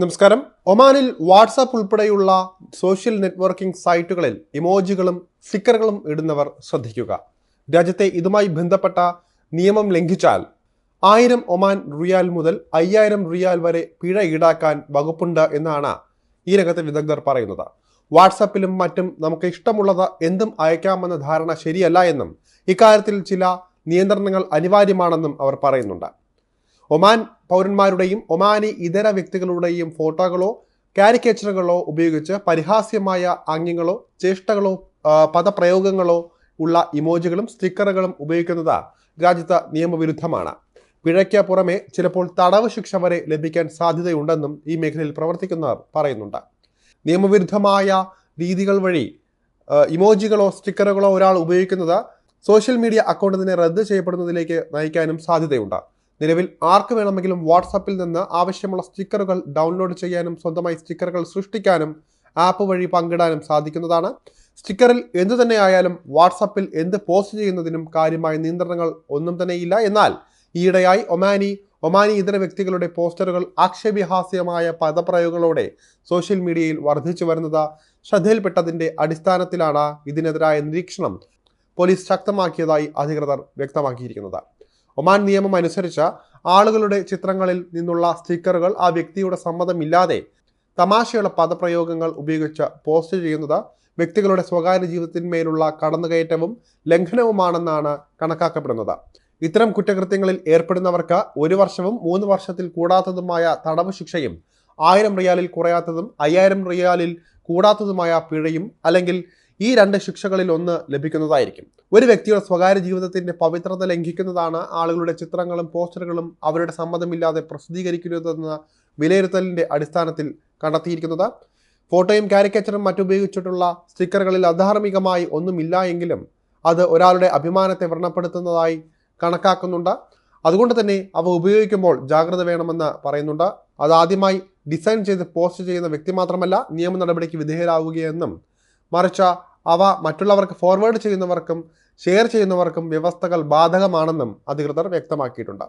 നമസ്കാരം. ഒമാനിൽ വാട്സാപ്പ് ഉൾപ്പെടെയുള്ള സോഷ്യൽ നെറ്റ്വർക്കിംഗ് സൈറ്റുകളിൽ ഇമോജികളും സ്റ്റിക്കറുകളും ഇടുന്നവർ ശ്രദ്ധിക്കുക. രാജ്യത്തെ ഇതുമായി ബന്ധപ്പെട്ട നിയമം ലംഘിച്ചാൽ ആയിരം ഒമാൻ റിയാൽ മുതൽ അയ്യായിരം റിയാൽ വരെ പിഴ ഈടാക്കാൻ വകുപ്പുണ്ട് എന്നാണ് ഈ രംഗത്തെ വിദഗ്ധർ പറയുന്നത്. വാട്സാപ്പിലും മറ്റും നമുക്ക് ഇഷ്ടമുള്ളത് എന്തും അയക്കാമെന്ന ധാരണ ശരിയല്ല എന്നും ഇക്കാര്യത്തിൽ ചില നിയന്ത്രണങ്ങൾ അനിവാര്യമാണെന്നും അവർ പറയുന്നുണ്ട്. ഒമാൻ പൗരന്മാരുടെയും ഒമാനി ഇതര വ്യക്തികളുടെയും ഫോട്ടോകളോ കാരിക്കേച്ചറുകളോ ഉപയോഗിച്ച് പരിഹാസ്യമായ ആംഗ്യങ്ങളോ ചേഷ്ടകളോ പദപ്രയോഗങ്ങളോ ഉള്ള ഇമോജികളും സ്റ്റിക്കറുകളും ഉപയോഗിക്കുന്നത് രാജ്യത്ത് നിയമവിരുദ്ധമാണ്. പിഴയ്ക്ക് പുറമെ ചിലപ്പോൾ തടവ് ശിക്ഷ വരെ ലഭിക്കാൻ സാധ്യതയുണ്ടെന്നും ഈ മേഖലയിൽ പ്രവർത്തിക്കുന്നവർ പറയുന്നുണ്ട്. നിയമവിരുദ്ധമായ രീതികൾ വഴി ഇമോജികളോ സ്റ്റിക്കറുകളോ ഒരാൾ ഉപയോഗിക്കുന്നത് സോഷ്യൽ മീഡിയ അക്കൗണ്ടിനെ റദ്ദ് ചെയ്യപ്പെടുന്നതിലേക്ക് നയിക്കാനും സാധ്യതയുണ്ട്. നിലവിൽ ആർക്ക് വേണമെങ്കിലും വാട്സാപ്പിൽ നിന്ന് ആവശ്യമുള്ള സ്റ്റിക്കറുകൾ ഡൗൺലോഡ് ചെയ്യാനും സ്വന്തമായി സ്റ്റിക്കറുകൾ സൃഷ്ടിക്കാനും ആപ്പ് വഴി പങ്കിടാനും സാധിക്കുന്നതാണ്. സ്റ്റിക്കറിൽ എന്തു തന്നെ ആയാലും വാട്സാപ്പിൽ എന്ത് പോസ്റ്റ് ചെയ്യുന്നതിനും കാര്യമായ നിയന്ത്രണങ്ങൾ ഒന്നും തന്നെയില്ല എന്നാൽ ഈയിടെയായി ഒമാനി ഒമാനി ഇതര വ്യക്തികളുടെ പോസ്റ്ററുകൾ ആക്ഷേപഹാസ്യമായ പദപ്രയോഗങ്ങളോടെ സോഷ്യൽ മീഡിയയിൽ വർദ്ധിച്ചു വരുന്നത് ശ്രദ്ധയിൽപ്പെട്ടതിന്റെ അടിസ്ഥാനത്തിലാണ് ഇതിനെതിരായ നിരീക്ഷണം. പോലീസ് ശക്തമാക്കിയതായി അധികൃതർ വ്യക്തമാക്കിയിരിക്കുന്നത്. ഒമാൻ നിയമം അനുസരിച്ച് ആളുകളുടെ ചിത്രങ്ങളിൽ നിന്നുള്ള സ്റ്റിക്കറുകൾ ആ വ്യക്തിയുടെ സമ്മതമില്ലാതെ തമാശയുള്ള പദപ്രയോഗങ്ങൾ ഉപയോഗിച്ച് പോസ്റ്റ് ചെയ്യുന്നത് വ്യക്തികളുടെ സ്വകാര്യ ജീവിതത്തിന്മേലുള്ള കടന്നുകയറ്റവും ലംഘനവുമാണെന്നാണ് കണക്കാക്കപ്പെടുന്നത്. ഇത്തരം കുറ്റകൃത്യങ്ങളിൽ ഏർപ്പെടുന്നവർക്ക് ഒരു വർഷവും മൂന്ന് വർഷത്തിൽ കൂടാത്തതുമായ തടവ് ശിക്ഷയും ആയിരം റിയാലിൽ കുറയാത്തതും അയ്യായിരം റിയാലിൽ കൂടാത്തതുമായ പിഴയും അല്ലെങ്കിൽ ഈ രണ്ട് ശിക്ഷകളിൽ ഒന്ന് ലഭിക്കുന്നതായിരിക്കും. ഒരു വ്യക്തിയുടെ സ്വകാര്യ ജീവിതത്തിന്റെ പവിത്രത ലംഘിക്കുന്നതാണ് ആളുകളുടെ ചിത്രങ്ങളും പോസ്റ്ററുകളും അവരുടെ സമ്മതമില്ലാതെ പ്രസിദ്ധീകരിക്കുന്നതെന്ന വിലയിരുത്തലിന്റെ അടിസ്ഥാനത്തിൽ കണ്ടെത്തിയിരിക്കുന്നത്. ഫോട്ടോയും കാരിക്കേച്ചറും മറ്റുപയോഗിച്ചിട്ടുള്ള സ്റ്റിക്കറുകളിൽ അധാർമികമായി ഒന്നുമില്ല എങ്കിലും അത് ഒരാളുടെ അഭിമാനത്തെ വ്രണപ്പെടുത്തുന്നതായി കണക്കാക്കുന്നുണ്ട്. അതുകൊണ്ട് തന്നെ അവ ഉപയോഗിക്കുമ്പോൾ ജാഗ്രത വേണമെന്ന് പറയുന്നുണ്ട്. അതാദ്യമായി ഡിസൈൻ ചെയ്ത് പോസ്റ്റ് ചെയ്യുന്ന വ്യക്തി മാത്രമല്ല നിയമ നടപടിക്ക് വിധേയരാകുകയെന്നും മറിച്ച് അവ മറ്റുള്ളവർക്ക് ഫോർവേഡ് ചെയ്യുന്നവർക്കും ഷെയർ ചെയ്യുന്നവർക്കും വ്യവസ്ഥകൾ ബാധകമാണെന്നും അധികൃതർ വ്യക്തമാക്കിയിട്ടുണ്ട്.